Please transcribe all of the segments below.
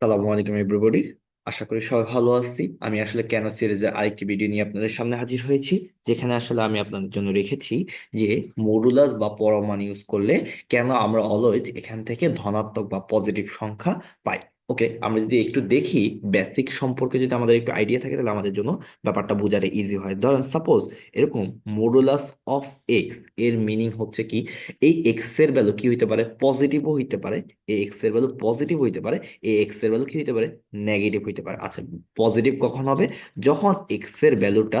সালামু আলাইকুম এভরিবডি আশা করি সবাই ভালো আছি। আমি আসলে কেন সিরিজের আরেকটি ভিডিও নিয়ে আপনাদের সামনে হাজির হয়েছি, যেখানে আসলে আমি আপনাদের জন্য রেখেছি যে মডুলাস বা পরমাণু ইউজ করলে কেন আমরা অলওয়েজ এখান থেকে ধনাত্মক বা পজিটিভ সংখ্যা পাই। ওকে, আমরা যদি একটু দেখি বেসিক সম্পর্কে যদি আমাদের একটু আইডিয়া থাকে, তাহলে আমাদের জন্য ব্যাপারটা বোঝাতে ইজি হয়। ধরেন সাপোজ এরকম মডুলাস অফ এক্সের মিনিং হচ্ছে কি, এই এক্সের ভ্যালু কি হইতে পারে? পজিটিভও হইতে পারে। এই এক্সের ভ্যালু পজিটিভ হইতে পারে। এই এক্সের ভ্যালু কি হইতে পারে? নেগেটিভ হইতে পারে। আচ্ছা পজিটিভ কখন হবে? যখন এক্সের ভ্যালুটা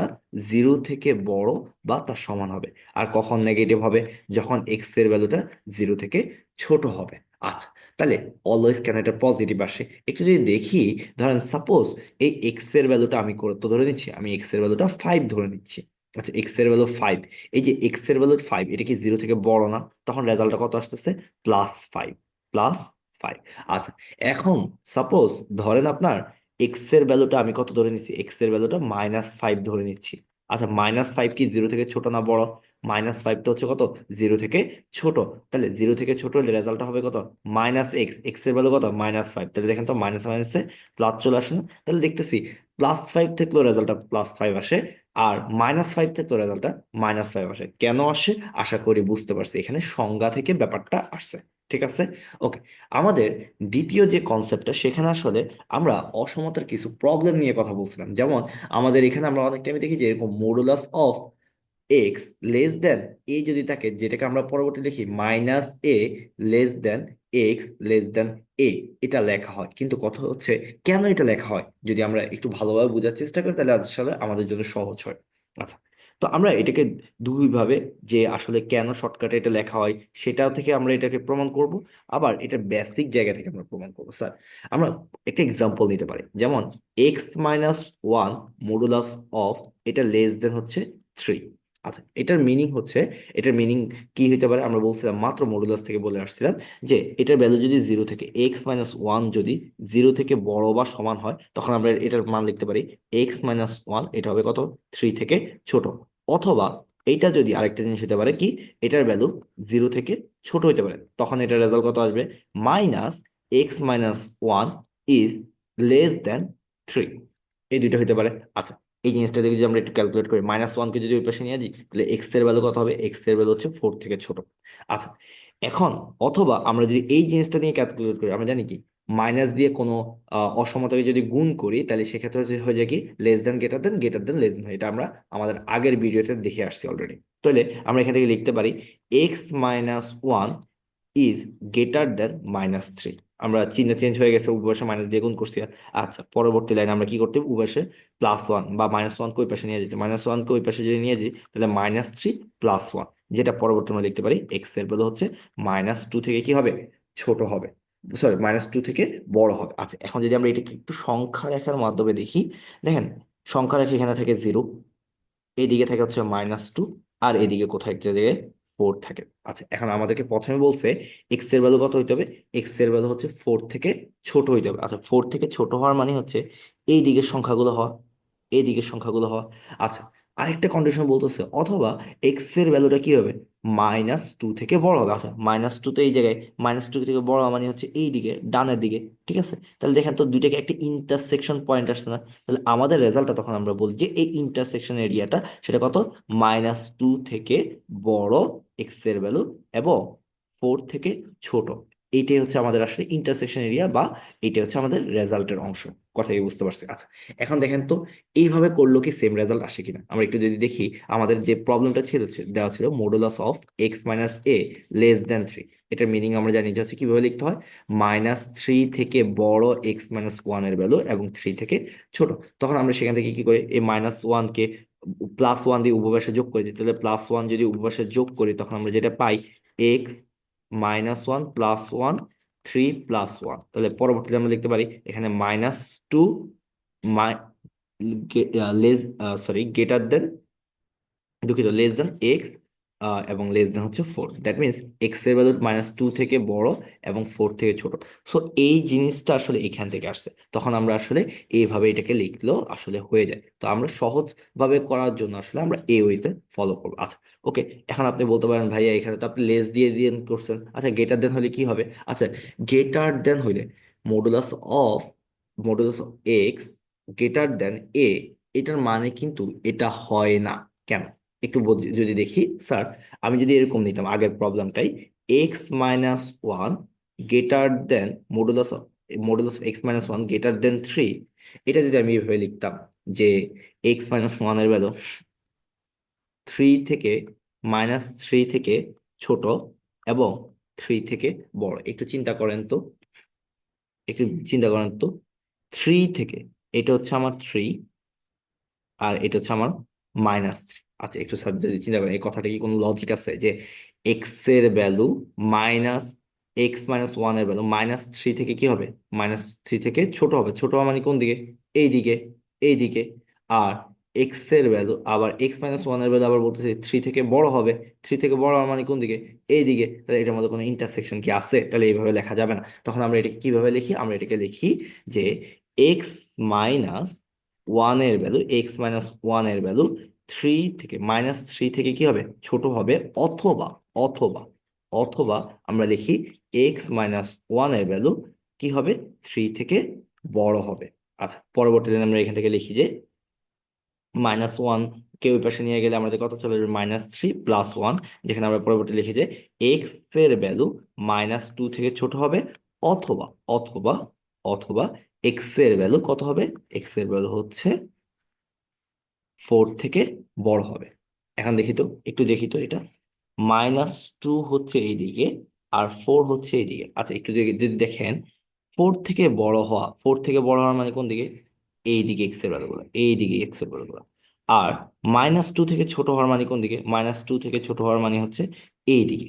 জিরো থেকে বড় বা তার সমান হবে। আর কখন নেগেটিভ হবে? যখন এক্সের ভ্যালুটা জিরো থেকে ছোট হবে। আচ্ছা তাহলে অলওয়েজ কেন এটা পজিটিভ আসে? একটু যদি দেখি, ধরেন সাপোজ এই এক্সের ভ্যালুটা আমি তো ধরে নিচ্ছি, আমি এক্সের ভ্যালুটা ফাইভ ধরে নিচ্ছি। আচ্ছা এক্সের ভ্যালু ফাইভ এই যে এক্সের ভ্যালু ফাইভ এটা কি জিরো থেকে বড় না? তখন রেজাল্টটা কত আসতেছে? প্লাস ফাইভ প্লাস ফাইভ আচ্ছা এখন সাপোজ ধরেন আপনার এক্সের ভ্যালুটা আমি কত ধরে নিচ্ছি? এক্সের ভ্যালুটা মাইনাস ফাইভ ধরে নিচ্ছি। আচ্ছা মাইনাস ফাইভ কি জিরো থেকে ছোট না বড়? মাইনাস ফাইভটা হচ্ছে কত? জিরো থেকে ছোট। তাহলে জিরো থেকে ছোট হলে রেজাল্টটা হবে কত? মাইনাস এক্স এক্সের ভ্যালু কত? মাইনাস ফাইভ তাহলে দেখেন তো মাইনাস মাইনাসে প্লাস চলে আসে না? তাহলে দেখতেছি প্লাস ফাইভ থাকলেও রেজাল্টটা প্লাস ফাইভ আসে আর মাইনাস ফাইভ থাকলেও রেজাল্টটা মাইনাস ফাইভ আসে। কেন আসে? আশা করি বুঝতে পারছি। এখানে সংজ্ঞা থেকে ব্যাপারটা আসছে। ঠিক আছে? ওকে আমাদের দ্বিতীয় যে কনসেপ্টটা সেখানে আসলে আমরা অসমতার কিছু প্রবলেম নিয়ে কথা বলছিলাম। যেমন আমাদের এখানে আমরা অনেক টাইমে দেখি যে এরকম modulus of x less than a যদি থাকে, যেটাকে আমরা পরবর্তী দেখি minus a less than x less than a এটা লেখা হয়। কিন্তু কথা হচ্ছে কেন এটা লেখা হয়? যদি আমরা একটু ভালোভাবে বোঝার চেষ্টা করি, তাহলে আসলে আমাদের জন্য সহজ হয়। আচ্ছা তো আমরা এটাকে দুইভাবে যে আসলে কেন শর্টকাটে এটা লেখা হয়, সেটা থেকে আমরা এটাকে প্রমাণ করব। আবার এটা বেসিক জায়গা থেকে আমরা প্রমাণ করব। স্যার, আমরা একটা এক্সাম্পল নিতে পারি। যেমন x minus one modulus of এটা লেস দেন হচ্ছে থ্রি আচ্ছা এটার মিনিং হচ্ছে, এটার মিনিং কি হইতে পারে? আমরা বলছিলাম, মাত্র মডুলাস থেকে বলে আসছিলাম যে, এটার ভ্যালু যদি জিরো থেকে এক্স মাইনাস ওয়ান যদি জিরো থেকে বড় বা সমান হয়, তখন আমরা এটার মান লিখতে পারি এক্স মাইনাস ওয়ান এটা হবে কত? থ্রি থেকে ছোট। অথবা এইটা যদি আরেকটা জিনিস হতে পারে কি? এটার ভ্যালু জিরো থেকে ছোট হইতে পারে, তখন এটার রেজাল্ট কত আসবে? Minus x minus one is less than three এই দুইটা হইতে পারে। আচ্ছা এই জিনিসটা যদি আমরা একটু ক্যালকুলেট করি মাইনাস ওয়ানকে যদি ওই পাশে নিয়ে যাই তাহলে এক্সের ভ্যালু কত হবে? এক্সের ভ্যালু হচ্ছে ফোর থেকে ছোট। আচ্ছা এখন অথবা আমরা যদি এই জিনিসটা নিয়ে ক্যালকুলেট করি, আমরা জানি কি? মাইনাস দিয়ে কোনো অসমতাকে যদি গুণ করি, তাহলে সেক্ষেত্রে হয়ে যায় কি? Less than greater than greater than less than এটা আমরা আমাদের আগের ভিডিওতে দেখে আসছি অলরেডি তাহলে আমরা এখান থেকে লিখতে পারি x minus one is greater than minus three আমরা চিহ্ন চেঞ্জ হয়ে গেছে, উভয় মাইনাস দিয়ে গুণ করছি। আচ্ছা পরবর্তী লাইন আমরা কি করতে উভয় প্লাস ওয়ান বা মাইনাস ওয়ান ওই পাশে নিয়ে যেতে মাইনাস ওয়ানকে ওই পাশে যদি নিয়ে যাই, তাহলে মাইনাস থ্রি প্লাস ওয়ান যেটা পরবর্তী আমরা লিখতে পারি এক্সের ভ্যালু হচ্ছে মাইনাস টু থেকে কি হবে? ছোট হবে। সরি মাইনাস টু থেকে বড় হবে। আচ্ছা এখন যদি আমরা এটাকে একটু সংখ্যা রেখার মাধ্যমে দেখি, দেখেন, সংখ্যা রেখা এখানে থাকে জিরো এদিকে থাকে হচ্ছে মাইনাস টু আর এদিকে কোথায় একটা জায়গায় ফোর থাকে। আচ্ছা এখন আমাদেরকে প্রথমে বলছে এক্সের ভ্যালু কত হইতে হবে? এক্সের ভ্যালু হচ্ছে ফোর থেকে ছোট হইতে হবে। আচ্ছা ফোর থেকে ছোট হওয়ার মানে হচ্ছে এই দিকের সংখ্যাগুলো হওয়া, এই দিকের সংখ্যাগুলো হওয়া। আচ্ছা আরেকটা কন্ডিশন বলতেছে, অথবা এক্সের ভ্যালুটা কি হবে? মাইনাস টু থেকে বড় হবে। আচ্ছা মাইনাস টু তো এই জায়গায় মাইনাস টু থেকে বড় মানে হচ্ছে এই দিকে, ডানের দিকে, ঠিক আছে? তাহলে দেখেন তো দুইটাকে একটা ইন্টারসেকশন পয়েন্ট আসছে না। তাহলে আমাদের রেজাল্টটা তখন আমরা বলি যে এই ইন্টারসেকশন এরিয়াটা সেটা কত? মাইনাস টু থেকে বড় এক্সের ভ্যালু এবং ফোর থেকে ছোট। এইটাই হচ্ছে আমাদের আসলে ইন্টারসেকশন এরিয়া বা এইটা হচ্ছে আমাদের রেজাল্টের অংশ। কথা বুঝতে পারছি। আচ্ছা এখন দেখেন তো, এইভাবে করল কি সেম রেজাল্ট আসে কিনা? আমরা একটু যদি দেখি, আমাদের যে প্রবলেমটা ছিল দেওয়া ছিল modulus of x minus a less than three এটার মিনিং আমরা জানি যে হচ্ছে কীভাবে লিখতে হয়? মাইনাস থ্রি থেকে বড় এক্স মাইনাস ওয়ানের ভ্যালু এবং থ্রি থেকে ছোট। তখন আমরা সেখান থেকে কি করি? এই মাইনাস ওয়ানকে প্লাস ওয়ান দিয়ে উপবাসে যোগ করে দিই। তাহলে প্লাস ওয়ান যদি উপবাসে যোগ করি, তখন আমরা যেটা পাই? X minus one plus one three plus one তাহলে পরবর্তীতে আমরা লিখতে পারি, এখানে minus two less sorry greater than দুঃখিত লেস দেন এক্স এবং লেস দেন হচ্ছে ফোর দ্যাট মিনস এক্সের ভ্যালু মাইনাস টু থেকে বড় এবং ফোর থেকে ছোট। সো এই জিনিসটা আসলে এখান থেকে আসছে। তখন আমরা আসলে এইভাবে এটাকে লিখলেও আসলে হয়ে যায়। তো আমরা সহজভাবে করার জন্য আসলে আমরা এই ওয়েতে ফলো করব। আচ্ছা ওকে এখন আপনি বলতে পারেন, ভাইয়া, এখানে তো আপনি লেস দিয়ে দিয়ে করছেন। আচ্ছা গ্রেটার দেন হলে কি হবে? আচ্ছা গ্রেটার দেন হইলে modulus of modulus x greater than a এটার মানে কিন্তু এটা হয় না। কেন? একটু যদি দেখি, স্যার, আমি যদি এরকম নিতাম আগের প্রবলেমটাই x minus one greater than modulus modulus x minus one greater than three এটা যদি আমি এভাবে লিখতাম যে এক্স মাইনাস ওয়ানের ভ্যালু থ্রি থেকে মাইনাস থ্রি থেকে ছোট এবং থ্রি থেকে বড়, একটু চিন্তা করেন তো, একটু চিন্তা করেন তো থ্রি থেকে, এটা হচ্ছে আমার থ্রি আর এটা হচ্ছে আমার মাইনাস থ্রি আচ্ছা একটু চিন্তা করেন, এই কথাটা কি কোনো লজিক আছে? যে এক্সের ভ্যালু মাইনাস এক্স মাইনাস ওয়ানের ভ্যালু মাইনাস থ্রি থেকে কি হবে? মাইনাস থ্রি থেকে ছোট হবে। ছোট হওয়া মানে কোন দিকে? এই দিকে এই দিকে। আর এক্সের ভ্যালু আবার এক্স মাইনাস ওয়ানের ভ্যালু আবার বলতেছে থ্রি থেকে বড় হবে। থ্রি থেকে বড় হওয়ার মানে কোন দিকে? এই দিকে। তাহলে এটার মধ্যে কোনো ইন্টারসেকশন কি আছে? তাহলে এইভাবে লেখা যাবে না। তখন আমরা এটাকে কীভাবে লিখি? আমরা এটাকে লিখি যে এক্স মাইনাস ওয়ানের ভ্যালু এক্স মাইনাস ওয়ানের ভ্যালু থ্রি থেকে মাইনাস থ্রি থেকে কি হবে? ছোট হবে। অথবা অথবা অথবা আমরা লিখি এক্স মাইনাস ওয়ানের ভ্যালু কি হবে? থ্রি থেকে বড় হবে। আচ্ছা পরবর্তীতে আমরা এখান থেকে লিখি যে মাইনাস ওয়ান কে ওই পাশে নিয়ে গেলে আমাদের কত চলে যাবে? মাইনাস থ্রি প্লাস ওয়ান যেখানে আমরা পরবর্তী লিখি যে এক্সের ভ্যালু মাইনাস টু থেকে ছোট হবে। অথবা অথবা অথবা এক্সের ভ্যালু কত হবে? এক্সের ভ্যালু হচ্ছে ফোর থেকে বড় হবে। এখন দেখি তো, একটু দেখি তো এটা। মাইনাস টু হচ্ছে এইদিকে আর ফোর হচ্ছে এইদিকে। আচ্ছা একটু যদি দেখেন ফোর থেকে বড় হওয়া ফোর থেকে বড় হওয়ার মানে কোন দিকে? এই দিকে এক্সের ভ্যালুগুলো এই দিকে এক্সের ভ্যালুগুলো আর মাইনাস টু থেকে ছোট হওয়ার মানে কোন দিকে? মাইনাস টু থেকে ছোট হওয়ার মানে হচ্ছে এই দিকে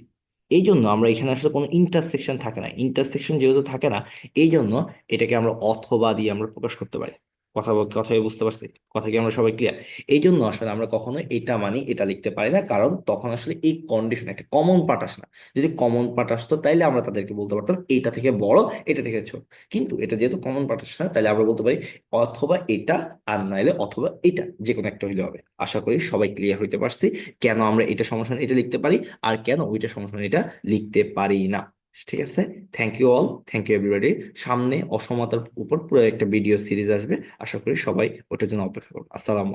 এই জন্য আমরা এখানে আসলে কোনো ইন্টারসেকশন থাকে না। ইন্টারসেকশন যেহেতু থাকে না, এই জন্য এটাকে আমরা অথবা দিয়ে আমরা প্রকাশ করতে পারি। কথা কথাই বুঝতে পারছি, কথা কি আমরা সবাই ক্লিয়ার এই জন্য আসলে আমরা কখনো এটা মানি, এটা লিখতে পারি না, কারণ তখন আসলে এই কন্ডিশন একটা কমন পার্ট আসে না। যদি কমন পার্ট আসতো, তাইলে আমরা তাদেরকে বলতে পারতাম এটা থেকে বড়, এটা থেকে ছোট। কিন্তু এটা যেহেতু কমন পার্ট আসে না তাহলে আমরা বলতে পারি, অথবা এটা, আর নাইলে অথবা এটা। যে কোনো একটা হইলে হবে। আশা করি সবাই ক্লিয়ার হইতে পারছি, কেন আমরা এটা সমস্যা এটা লিখতে পারি, আর কেন ওইটা সমস্যা এটা লিখতে পারি না। ঠিক আছে? Thank you all thank you everybody সামনে অসমতার উপর পুরো একটা ভিডিও সিরিজ আসবে। আশা করি সবাই ওটার জন্য অপেক্ষা করব আসসালামু